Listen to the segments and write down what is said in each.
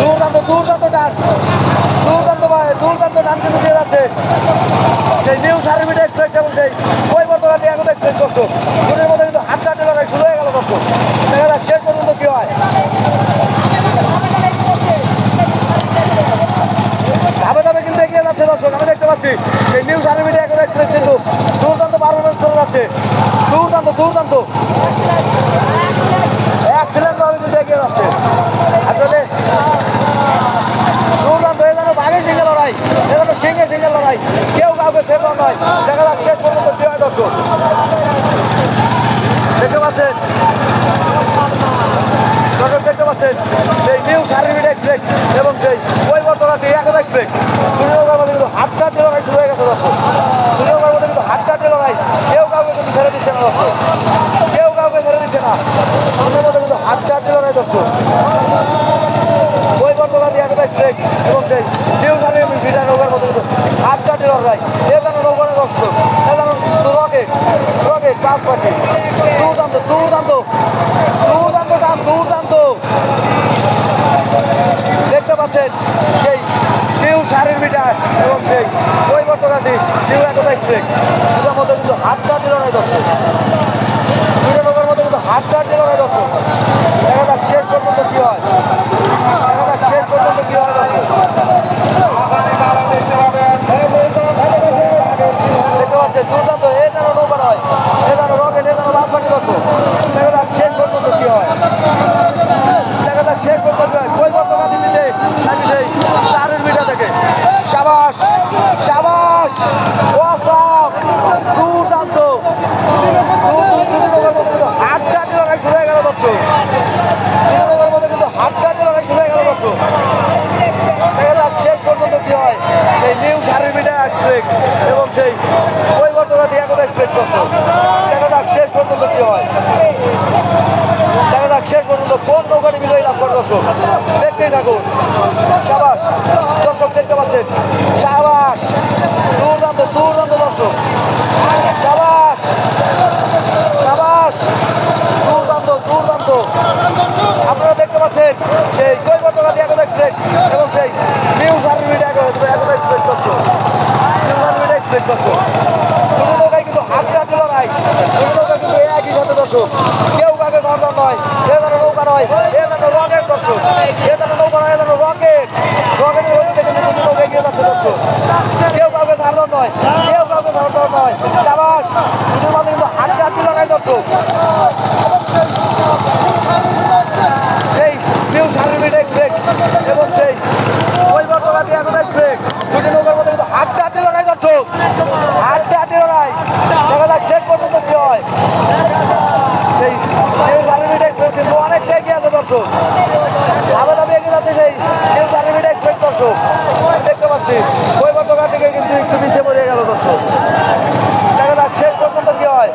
দুর্দান্ত দুর্দান্ত ডান দুর্দান্ত দুর্দান্ত ডান কিন্তু দিয়ে যাচ্ছে। সেই নিউ সার্ভিটা এক্সপ্রেস যেমন সেই ওই বর্তমান এখন এক্সপ্রেস করছ দুটোর মধ্যে কিন্তু হাত চারটে লড়াই শুরু হয়ে গেল দর্শক। দেখা যাক শেষ পর্যন্ত কি হয়। ধাপে ধাপে কিন্তু এগিয়ে যাচ্ছে দর্শক, আমি দেখতে পাচ্ছি। সেই নিউ সার্ভিটা এখন এক্সপ্রেস কিন্তু দুর্দান্ত পারফরমেন্স করে যাচ্ছে। দুর্দান্ত দুর্দান্ত। কিন্তু হাতটা দিল নয় দর্শক দুটো নৌকার মধ্যে কিন্তু হাতটা দিল নয় দর্শক দেখা যাক শেষ পর্যন্ত কি হয় দেখা যাক শেষ পর্যন্ত কি হয় দর্শক দেখতে পাচ্ছেন দুর্দান্ত এ যেন নৌকা নয় এ যেন রকেট এ যেন বাসপাটি দর্শক দেখা যাক শেষ পর্যন্ত কি হয় দেখা যাক শেষ পর্যন্ত কি হয় কই বর্তমান দিল্লিতে নাকি সেই চারের মিটার থেকে সাবাস সাবাস ওয়াসাম দুর্দান্ত হাতটা লড়াই শুরু হয়ে গেল দর্শক দুর্দান্তের মধ্যে কিন্তু হাতটা লড়াই শুরু হয়ে গেল দর্শক দেখা যাক শেষ পর্যন্ত কি হয় সেই নিউ শাড়ির মিটার এক্সপ্রেস এবং সেই ওই বর্তমানে একতা এক্সপ্রেস দর্শক দেখা যাক শেষ পর্যন্ত কি হয় দেখা যাক শেষ পর্যন্ত কোন নৌকাটি বিজয়ী লাভ করে দর্শক দেখতেই থাকুন সাবাস দর্শক দেখতে পাচ্ছেন সাবাস দুর্দান্ত দুর্দান্ত দর্শক সাবাস সাবাস দুর্দান্ত দুর্দান্ত আপনারা দেখতে পাচ্ছেন সেই কৈবর্তকালী একতা এক্সপ্রেস এবং সেই নিউ সার্ভিট একতা এক্সপ্রেস দর্শক নিউ সার্ভিট এক্সপ্রেস দর্শক দুটো নৌকায় কিন্তু হাত কাটতে লড়াই দুটো নৌকা কিন্তু একই সাথে দর্শক কেউ কাকে গর্দান নয়। এ যেন নৌকা নয়, এ যেন রকেট দর্শক এ যেন নৌকা নয়, এ যেন রকেট রকেটের গতিতে কিন্তু দুটো নৌকা এগিয়ে যাচ্ছে দর্শক কেউ কাউকে ধারণ নয়, কেউ কাউকে ধারণ নয়। চাবাস দুটোর কিন্তু হাত কাটতে লড়াই দর্শক সেই নিউ সার্ভিট এক্সপ্রেস এবং সেই ওই বর্তমানে এখন এক্সপ্রেস দুটি নৌকার মধ্যে কিন্তু হাঁটতে হাঁটতে লড়াই দর্শক হাঁটতে হাঁটতে লড়াই দেখা যাক শেষ পর্যন্ত কি হয় সেই নিউ সার্ভিট এক্সপ্রেস কিন্তু অনেকটা এগিয়ে আছে দর্শক ধাপে ধাপে এগিয়ে যাচ্ছে সেই নিউ সার্ভিট এক্সপ্রেস দর্শক, দেখতে পাচ্ছি ওই বর্তমান থেকে কিন্তু একটু পিছিয়ে পড়ে গেল দর্শক। দেখা যাক, শেষ পর্যন্ত কি হয়।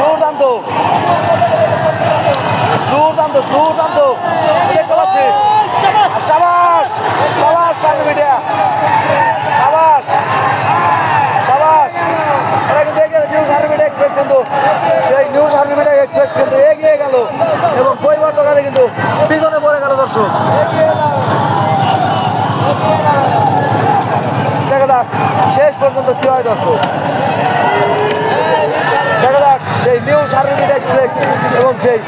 দুর্দান্ত। দুর্দান্ত দুর্দান্ত। দেখতে পাচ্ছি। সাবাস সাবাস সাল মিডিয়া। সাবাস সাবাস। এরা কিন্তু এগিয়ে নিউ সার্ভিট এক্সপ্রেস কিন্তু। সেই নিউ সার্ভিট এক্সপ্রেস কিন্তু এগিয়ে গেল। এবং পরিবর্তনে কিন্তু পিছনে পড়ে গেল দর্শক দেখা শেষ পর্যন্ত কি হয় দর্শক? দেখা যাক, সেই নিউ সার্ভিট এক্সপ্রেস এবং সেই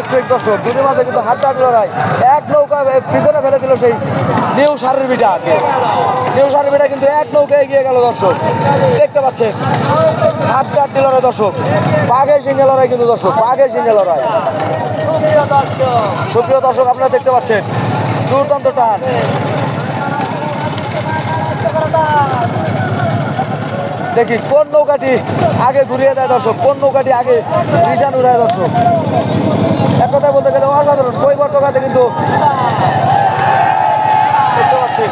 এক্সপ্রেস দর্শক মাঝে কিন্তু হাত লড়াই এক নৌকা পিছনে ফেলে দিল সেই নিউ সার্ভিটাকে নিউ সার্ভিটা কিন্তু এক নৌকা এগিয়ে গেল দর্শক। দেখতে পাচ্ছেন, হাত লড়াই দর্শক। বাঘের সিংহে লড়াই কিন্তু দর্শক বাঘের সিংহে লড়াই। সুপ্রিয় দর্শক, আপনারা দেখতে পাচ্ছেন, দুর্দান্ত টান। দেখি, কোন নৌকাটি আগে ঘুরিয়ে দেয় দর্শক? কোন নৌকাটি আগে রিটার্ন উড়ায় দর্শক? এক কথা বলতে গেলে অসাধারণ কিন্তু। দেখতে পাচ্ছি।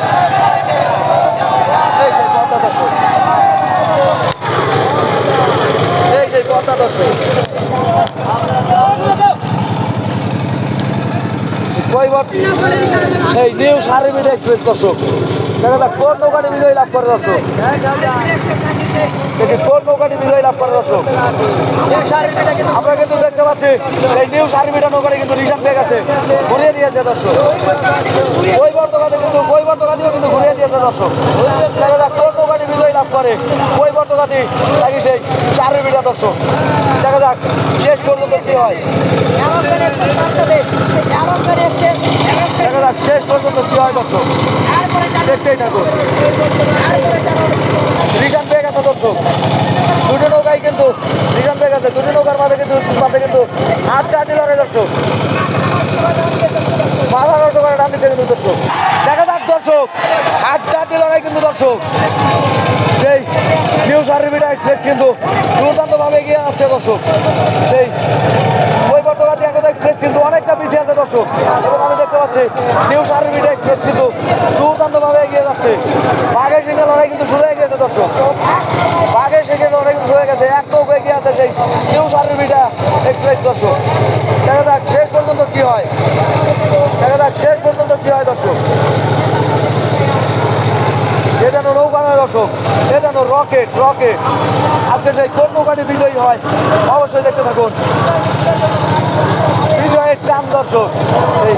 এই সেই নিউ সার্ভিট এক্সপ্রেস দর্শক। যাক কোন নৌকাটি বিজয়ী লাভ করে দর্শক? দেখি কোন নৌকাটি বিজয়ী লাভ করে দর্শক? আমরা কিন্তু দেখতে পাচ্ছি, এই নিউ সার্ভিটা নৌকাটি কিন্তু রিসার্ভ পেয়ে গেছে, ঘুরিয়ে দিয়েছে দর্শক। ওই বর্তমানে কিন্তু ওই বর্তমানেও কিন্তু ঘুরিয়ে দিয়েছে দর্শক। দেখা যাক কোন নৌকাটি বিজয়ী লাভ করে। ওই বর্তমানে নাকি সেই সার্ভিটা দর্শক। দেখা যাক, শেষ পর্যন্ত কি হয়। দেখা যাক, শেষ পর্যন্ত কি হয় দর্শক। দেখতেই থাকুন রিটার্ন পেয়ে গেছে দর্শক। দুটো নৌকাই কিন্তু রিটার্ন পেয়ে গেছে। দুটো নৌকার মাঝে কিন্তু মাঝে কিন্তু আটটা আটটি লড়াই দর্শক। মাথা নষ্ট করে ডান দিচ্ছে কিন্তু দর্শক। দেখা যাক দর্শক আটটা আটটি লড়াই কিন্তু দর্শক। সেই নিউ সার্ভিটা কিন্তু দুর্দান্তভাবে এগিয়ে যাচ্ছে দর্শক। সেই ওই বর্তমানে এক্সপ্রেস কিন্তু অনেকটা পিছিয়ে আছে দর্শক। এবং আমি দেখতে পাচ্ছি নিউ সার্ভিটা এক্সপ্রেস কিন্তু দুর্দান্তভাবে এগিয়ে যাচ্ছে। বাঘের সিংহে লড়াই কিন্তু শুরু হয়ে গেছে দর্শক। বাঘের সিংহে লড়াই কিন্তু শুরু হয়ে গেছে। এক নৌকো এগিয়ে আছে সেই নিউ সার্ভিটা এক্সপ্রেস দর্শক। দেখা যাক, শেষ পর্যন্ত কি হয়। দেখা যাক, শেষ পর্যন্ত কি হয় দর্শক। এ যেন নৌকা নয় দর্শক, এ যেন রকেট রকেট আজকে সেই কোন নৌকাটি বিজয়ী হয়, অবশ্যই দেখতে থাকুন। টান দর্শক। এই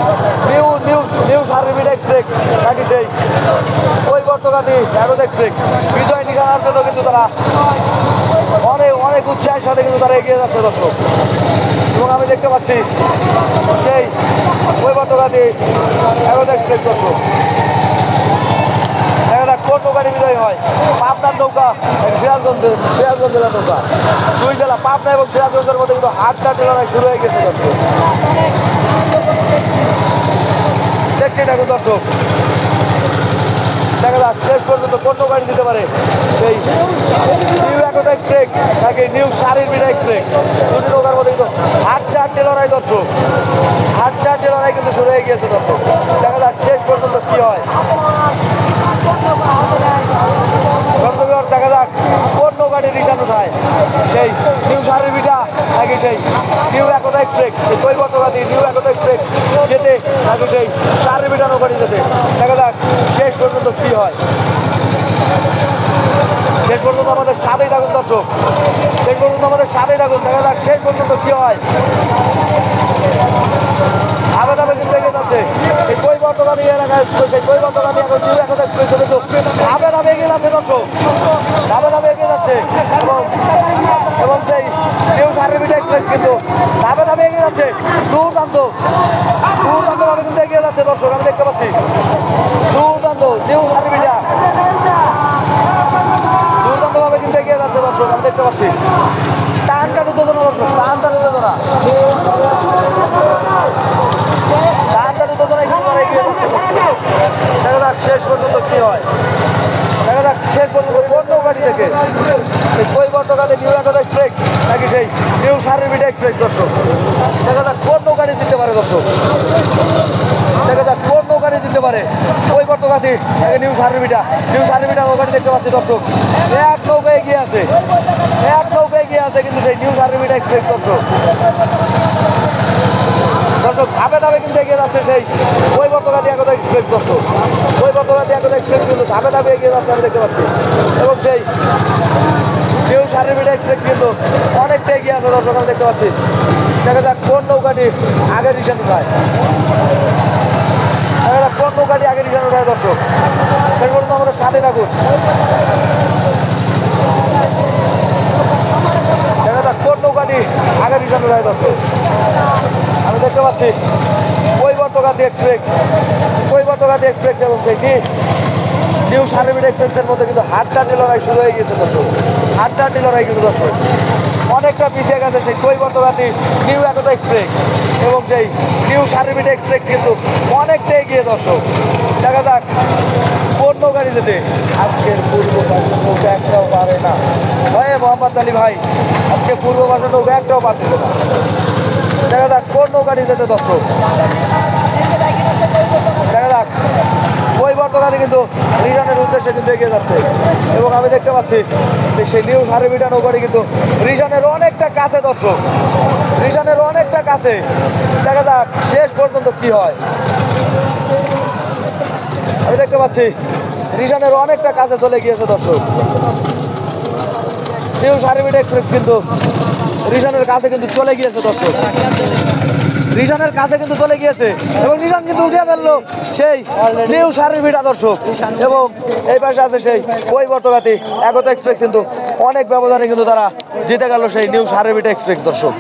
নিউ নিউ নিউ সার্ভিট এক্সপ্রেস নাকি সেই। ওই বর্তমানে অ্যারোদ এক্সপ্রেস বিজয় নিকানোর জন্য কিন্তু তারা অনেক অনেক উৎসাহের সাথে কিন্তু তারা এগিয়ে যাচ্ছে দর্শক। এবং আমি দেখতে পাচ্ছি সেই ওই বর্তমানে অ্যারোদ এক্সপ্রেস দর্শক। যাক কোন নৌকাটি বিজয়ী হয়। পাবনার নৌকা সিরাজগঞ্জ সিরাজগঞ্জ দুই জেলা পাবনা এবং সিরাজগঞ্জের মধ্যে কিন্তু হাটটা লড়াই শুরু হয়ে গেছে দেখতে থাকুন দর্শক। দেখা যাক, শেষ পর্যন্ত কোন নৌকাটি দিতে পারে সেই নিউ একতা এক্সপ্রেস নাকি নিউ শারীর মিনা এক্সপ্রেস দুটি নৌকার মধ্যে কিন্তু হাটটা হাটটি লড়াই দর্শক। হাটটা হাটটি লড়াই কিন্তু শুরু হয়ে গিয়েছে দর্শক। দেখা যাক শেষ পর্যন্ত কি হয় দর্শকগণ দেখা যাক কোন নৌকাটি রিসার্ভ উঠায় সেই নিউ সার্ভিটা নাকি সেই নিউ একতা এক্সপ্রেস সেই কৈবর্তবাদী নিউ একতা এক্সপ্রেস যেতে নাকি সেই সার্ভিটা নৌকাটি যেতে। দেখা যাক, শেষ পর্যন্ত কি হয়। শেষ পর্যন্ত আমাদের সাথেই থাকুন, দর্শক। শেষ পর্যন্ত আমাদের সাথেই থাকুন। দেখা যাক, শেষ পর্যন্ত কি হয়। আবে দাবে কিন্তু এগিয়ে যাচ্ছে। এই বর্তমানে এলাকায় সেই বর্তমানে এখন নিউ একতা এক্সপ্রেস কিন্তু আবে দাবে এগিয়ে যাচ্ছে দর্শক দাবে দাবে এগিয়ে যাচ্ছে এবং এবং সেই নিউ সার্ভিট কিন্তু দাবে দাবে এগিয়ে যাচ্ছে। দুর্দান্ত। কিন্তু এগিয়ে যাচ্ছে দর্শক, আমি দেখতে পাচ্ছি। দুর্দান্ত নিউ সার্ভিটা দুর্দান্তভাবে কিন্তু এগিয়ে যাচ্ছে দর্শক, আমি দেখতে পাচ্ছি। টান টান উত্তেজনা দর্শক টান টান উত্তেজনা টান টান উত্তেজনা কিন্তু তারা এগিয়ে যাচ্ছে দেখা যাক শেষ পর্যন্ত কি হয়। দেখা যাক শেষ পর্যন্ত থেকে। এই কৈবর্তকালে নিউ একতা এক্সপ্রেস নাকি সেই নিউ সার্ভিট এক্সপ্রেস দর্শক? দেখা যাক কোন নৌকাটি দিতে পারে, দর্শক। দেখা যাক কোন নৌকাটি দিতে পারে বর্তমানে নিউ সার্ভিটা নিউ সার্ভিটা নৌকাটি দেখতে পাচ্ছি, দর্শক। এক নৌকা এগিয়ে আছে। এক নৌকা এগিয়ে আছে কিন্তু সেই নিউ সার্ভিটা এক্সপ্রেস দর্শক। দর্শক, ধাপে ধাপে কিন্তু এগিয়ে যাচ্ছে সেই ওই বর্তমানে একতা এক্সপ্রেস দর্শক। এক্সপ্রেস কিন্তু ধাপে ধাপে এগিয়ে যাচ্ছে, আমি দেখতে পাচ্ছি। এবং সেই নিউ সার্ভিট এক্সপ্রেস কিন্তু অনেকটা এগিয়ে আছে দর্শক, আমি দেখতে পাচ্ছি। দেখা যাক কোন নৌকাটি আগে রিটার্ন পায় দেখা যাক কোন নৌকাটি আগে রিটার্ন উঠায় দর্শক। সেই পর্যন্ত আমাদের সাথে থাকুন। দেখা যাক কোন নৌকাটি আগে রিটার্ন উঠায় দর্শক। আমি দেখতে পাচ্ছি কৈবর্তগাতি এক্সপ্রেস। কৈবর্তগাতি এক্সপ্রেস এবং সেই নি- নিউ সার্ভিট এক্সপ্রেসের মধ্যে কিন্তু হাটটাটি লড়াই শুরু হয়ে গেছে দর্শক। হাটটাটি লড়াই কিন্তু, দর্শক। অনেকটা পিছিয়ে গেছে সেই কৈবর্তগাতি নিউ একতা এক্সপ্রেস এবং সেই নিউ সার্ভিট এক্সপ্রেস কিন্তু অনেকটা এগিয়ে, দর্শক। দেখা যাক কোন নৌকাটি যেতে আজকের পূর্ব নৌকা একটাও পারে না। ভাই মোহাম্মদ আলী ভাই, আজকে পূর্ব পাশের নৌকা একটাও পারতেছে না। দেখা যাক কোন নৌকাটি যেতে দর্শক। দেখা যাক বর্তমানে কিন্তু রিটার্নের উদ্দেশ্যে কিন্তু এগিয়ে যাচ্ছে। এবং আমি দেখতে পাচ্ছি যে সেই নিউ সার্ভিটা নৌকাটি কিন্তু রিটার্নের অনেকটা কাছে, দর্শক। রিটার্নের অনেকটা কাছে। দেখা যাক শেষ পর্যন্ত কি হয়। আমি দেখতে পাচ্ছি রিশানের অনেকটা কাছে চলে গিয়েছে, দর্শক। নিউ সার্ভিট এক্সপ্রেস কিন্তু রিশানের কাছে কিন্তু চলে গিয়েছে, দর্শক। রিশানের কাছে কিন্তু চলে গিয়েছে এবং নিশান কিন্তু উঠে ফেলল সেই নিউ সার্ভিট দর্শক এবং এই পাশে আছে সেই ওই বর্তমাতি একতা এক্সপ্রেস কিন্তু অনেক ব্যবধানে কিন্তু তারা জিতে গেল সেই নিউ সার্ভিট এক্সপ্রেস দর্শক।